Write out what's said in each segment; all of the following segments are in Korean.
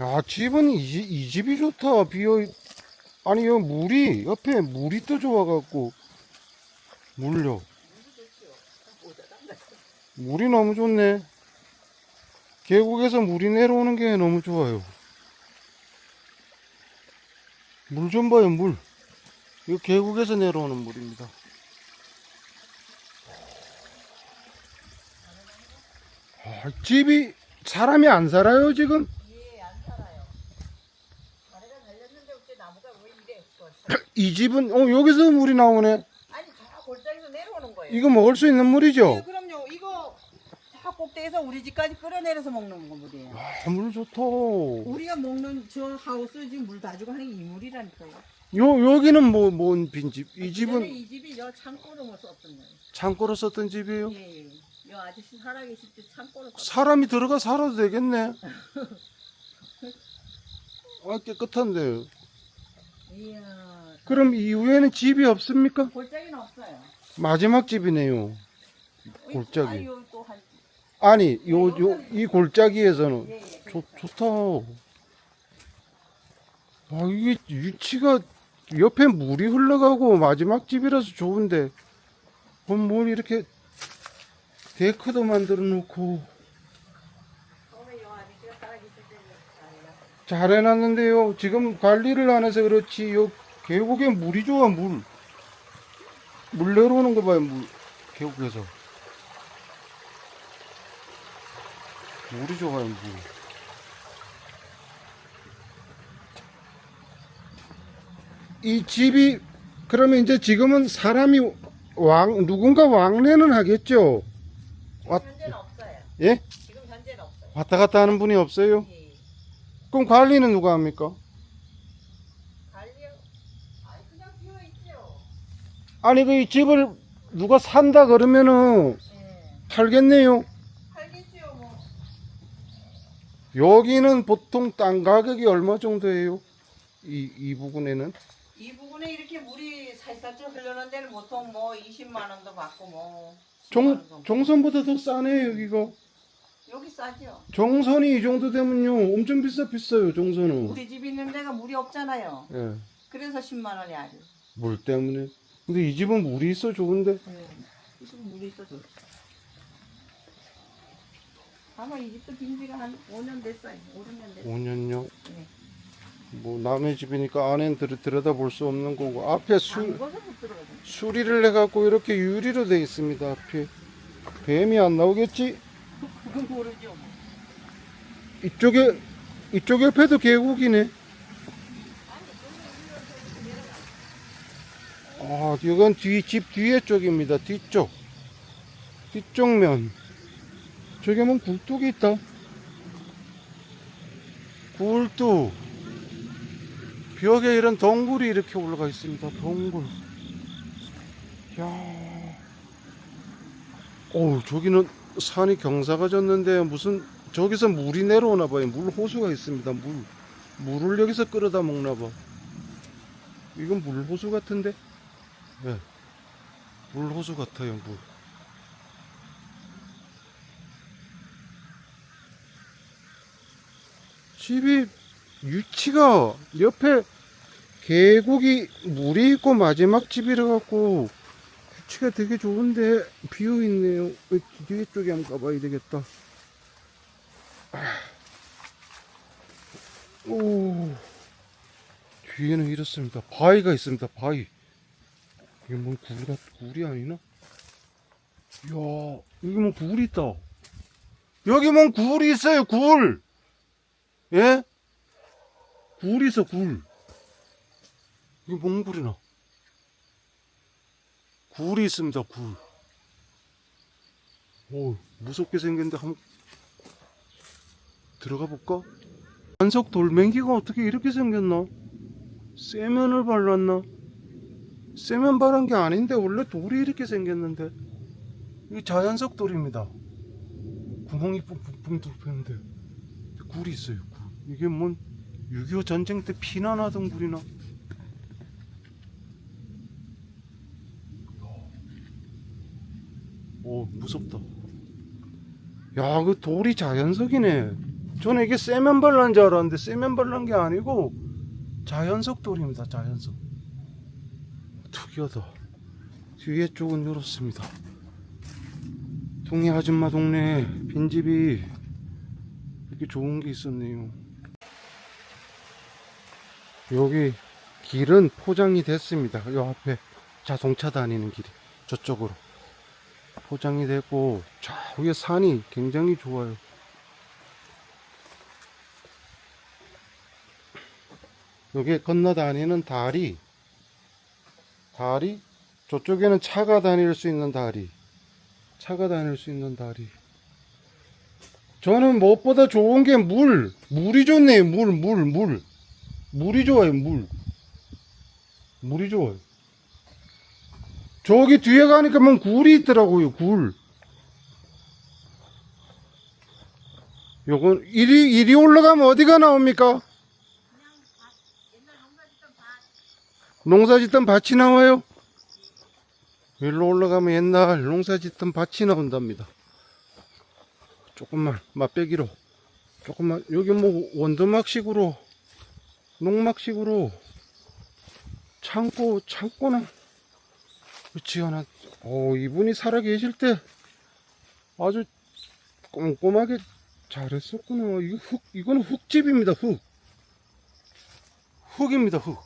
야, 집은 이, 집- 이 집이 좋다. 비어, 아니, 여 물이, 옆에 물이 또 좋아갖고, 물려. 물이 너무 좋네. 계곡에서 물이 내려오는 게 너무 좋아요. 물 좀 봐요, 물. 이거 계곡에서 내려오는 물입니다. 아, 집이 사람이 안 살아요, 지금? 예, 안 살아요. 아래가 달렸는데 어째 나무가 왜 이래? 없어. 이 집은, 어, 여기서 물이 나오네. 아니, 다 골짜기로 내려오는 거예요. 이거 먹을 수 있는 예, 물이죠? 그럼요. 이거 다 꼭대기에서 우리 집까지 끌어내려서 먹는 거 물이에요. 아, 물 좋다. 우리가 먹는 저 하우스 지금 물 다 주고 하는 게 이 물이라니까요. 요, 여기는 뭐, 뭔 빈집? 이 전에 집은 이 집이 저 창고로 뭐 썼던 거예요. 창고로 썼던 집이에요? 예, 예. 요 아저씨 살아계실 때 창고로 썼던 사람이 들어가 살아도 되겠네. 아, 깨끗한데. 이야. 그럼 이후에는 집이 없습니까? 골짜기는 없어요. 마지막 집이네요. 골짜기. 아, 한. 아니, 요, 요, 이 골짜기에서는. 예, 예. 좋, 좋다. 아, 이게 위치가 옆에 물이 흘러가고 마지막 집이라서 좋은데, 그럼 뭘 이렇게 데크도 만들어 놓고 처음에 요 아저씨가 살아계실 때는 아니라. 잘 해놨는데요. 지금 관리를 안 해서 그렇지, 요 계곡에 물이 좋아, 물. 물 내려오는 거 봐요, 물. 계곡에서. 물이 좋아요, 물. 이 집이 그러면 이제 지금은 사람이 왕 누군가 왕래는 하겠죠. 왔 현재는 없어요. 예? 지금 현재는 없어요. 왔다 갔다 하는 분이 없어요. 예. 그럼 관리는 누가 합니까? 관리요? 아니 그냥 비어 있죠. 아니 그 이 집을 누가 산다 그러면은 예. 팔겠네요. 팔겠지요 뭐. 여기는 보통 땅 가격이 얼마 정도예요? 이, 이 부분에는 이 부분에 이렇게 물이 살살짝 흐르는 데는 보통 뭐 20만 원도 받고 뭐. 10만 종, 원도 받고. 종선보다 더 싸네 여기가 여기 싸죠. 종선이 이 정도 되면요 엄청 비싸 비싸요 종선은 우리 집 있는 데가 물이 없잖아요. 예, 그래서 10만 원이 아주. 물 때문에 근데 이 집은 물이 있어 좋은데 예. 이 집은 물이 있어 좋지. 아마 이 집도 빈지가 한 5년 됐어요. 5, 6년 됐어요. 5년요 네. 뭐 남의 집이니까 안엔 들, 들여다 볼 수 없는 거고 앞에 수, 담궈서 못 들어가죠. 수리를 해갖고 이렇게 유리로 돼 있습니다 앞에 뱀이 안 나오겠지? 이쪽에 이쪽 옆에도 계곡이네. 아, 이건 뒤집 뒤에 쪽입니다. 뒤쪽. 뒤쪽 면. 저기 뭐 굴뚝이 있다. 굴뚝. 벽에 이런 동굴이 이렇게 올라가 있습니다. 동굴. 야. 오, 저기는 산이 경사가 졌는데 무슨 저기서 물이 내려오나 봐요. 물 호수가 있습니다. 물. 물을 여기서 끌어다 먹나 봐. 이건 물 호수 같은데? 예. 물 호수 같아요, 물. 집이 위치가 옆에 계곡이 물이 있고 마지막 집이라 갖고 위치가 되게 좋은데 비어 있네요. 어, 뒤에 쪽에 한번 가봐야 되겠다. 오 뒤에는 이렇습니다. 바위가 있습니다. 바위. 이게 뭔 굴, 같, 굴이 아니나? 이야, 여기 뭐 굴이 있다. 여기 뭔 굴이 있어요, 굴! 예? 굴이 있어, 굴. 이게 뭔 굴이나? 굴이 있습니다, 굴. 오, 무섭게 생겼는데 한번 들어가 볼까? 한석 돌멩이가 어떻게 이렇게 생겼나? 세면을 발랐나? 세면 바른 게 아닌데 원래 돌이 이렇게 생겼는데 이게 자연석 돌입니다. 구멍이 뿡뿡뿡 뚫렸는데 굴이 있어요. 굴. 이게 뭔 6.25 전쟁 때 피난 하던 굴이나? 오 무섭다. 야 그 돌이 자연석이네. 저는 이게 세면 발란 줄 알았는데 세면 발란 게 아니고 자연석 돌입니다. 자연석. 특이하다. 뒤에 쪽은 이렇습니다. 동해 아줌마 동네 빈집이 이렇게 좋은 게 있었네요. 여기 길은 포장이 됐습니다. 요 앞에 자동차 다니는 길이 저쪽으로 포장이 되고 저 위에 산이 굉장히 좋아요. 여기 건너 다니는 다리 다리 저쪽에는 차가 다닐 수 있는 다리 차가 다닐 수 있는 다리 저는 무엇보다 좋은 게 물 물이 좋네요 물 물, 물. 물이 좋아요 물 물이 좋아요 저기 뒤에 가니까 뭐 굴이 있더라고요 굴 요건 이리 이리 올라가면 어디가 나옵니까? 농사 짓던 밭이 나와요? 일로 올라가면 옛날 농사 짓던 밭이 나온답니다. 조금만 맛배기로 조금만 여기 뭐 원두막식으로 농막식으로 창고 창고 나 지어놨. 어 이분이 살아 계실 때 아주 꼼꼼하게 잘했었구나. 이거 흙 이거는 흙집입니다. 흙 흙입니다. 흙.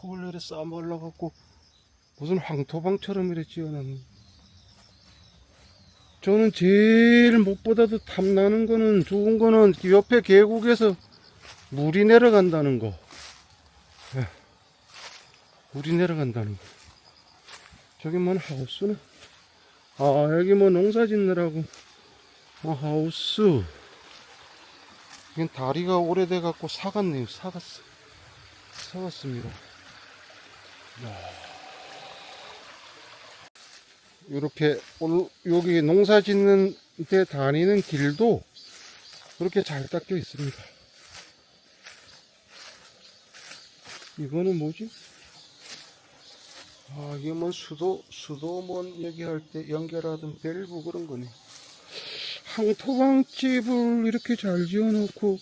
흙을 이렇게 쌓아먹어갖고 무슨 황토방처럼 이렇게 지어놨네. 저는 제일 무엇보다도 탐나는 거는 좋은 거는 그 옆에 계곡에서 물이 내려간다는 거. 예. 물이 내려간다는 거. 저기 뭔 하우스네. 아, 여기 뭐 농사 짓느라고. 어, 하우스. 이건 다리가 오래돼갖고 사갔네요. 사갔어. 사갔습니다. 이렇게 올- 여기 농사 짓는 데 다니는 길도 그렇게 잘 닦여 있습니다. 이거는 뭐지? 아, 이게 뭐 수도, 수도원 얘기할 때 연결하던 밸브 그런 거네. 항토방집을 이렇게 잘 지어놓고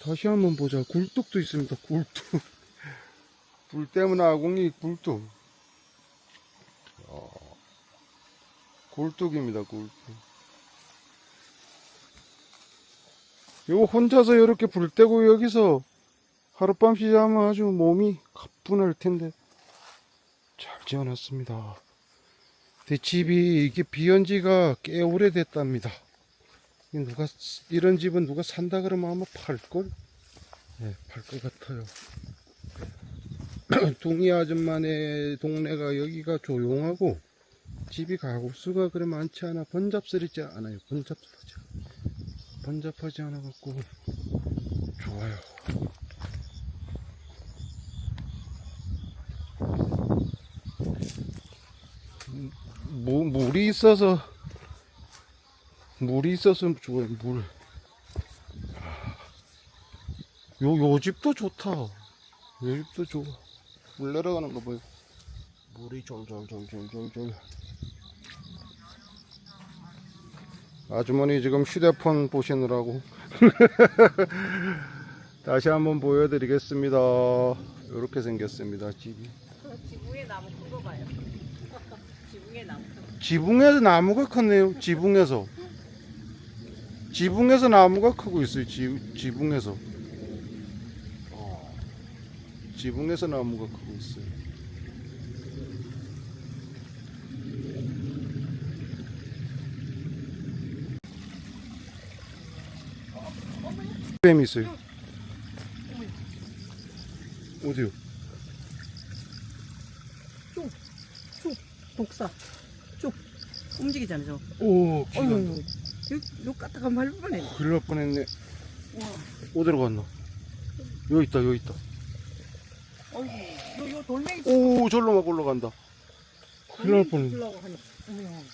다시 한번 보자. 굴뚝도 있습니다. 굴뚝. 불 때문에 아궁이 굴뚝. 어, 굴뚝입니다, 굴뚝. 이거 혼자서 이렇게 불 때고 여기서 하룻밤 쉬자면 아주 몸이 가뿐할 텐데 잘 지어놨습니다. 내 집이 이게 비온 지가 꽤 오래됐답니다. 누가 이런 집은 누가 산다 그러면 아마 팔걸? 네, 팔것 같아요. 동이 아줌마네 동네가 여기가 조용하고 집이 가구수가 그래 많지 않아 번잡스럽지 않아요 않아. 번잡하지 않아 갖고 좋아요 음, 무, 물이 있어서 물이 있어서 좋아요 물 요, 요 집도 좋다 요 집도 좋아 물 내려가는 거 봐요. 물이 졸졸졸졸졸졸. 아주머니 지금 휴대폰 보시느라고. 다시 한번 보여드리겠습니다. 이렇게 생겼습니다. 집이. 지붕에 나무 큰거 봐요. 지붕에서 나무가 컸네요. 지붕에서. 지붕에서 나무가 크고 있어요. 지, 지붕에서. 어. 지붕에서 나무가 크고 있어요. 뱀이 있어요. 어디요? 독사. 쭉 움직이잖아 저. 오, 기가 어휴. 요, 요 까딱한 밟을 뻔했네. 큰일 날 뻔했네. 와. 어디로 갔나? 여기 있다, 여기 있다. 어휴. 요, 요 돌멩이 오, 절로 막 올라간다. 큰일 날 뻔했네. 주려고 하니. 어휴.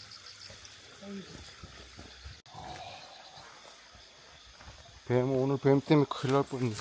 뱀, 오늘 뱀 때문에 큰일 날 뻔했네.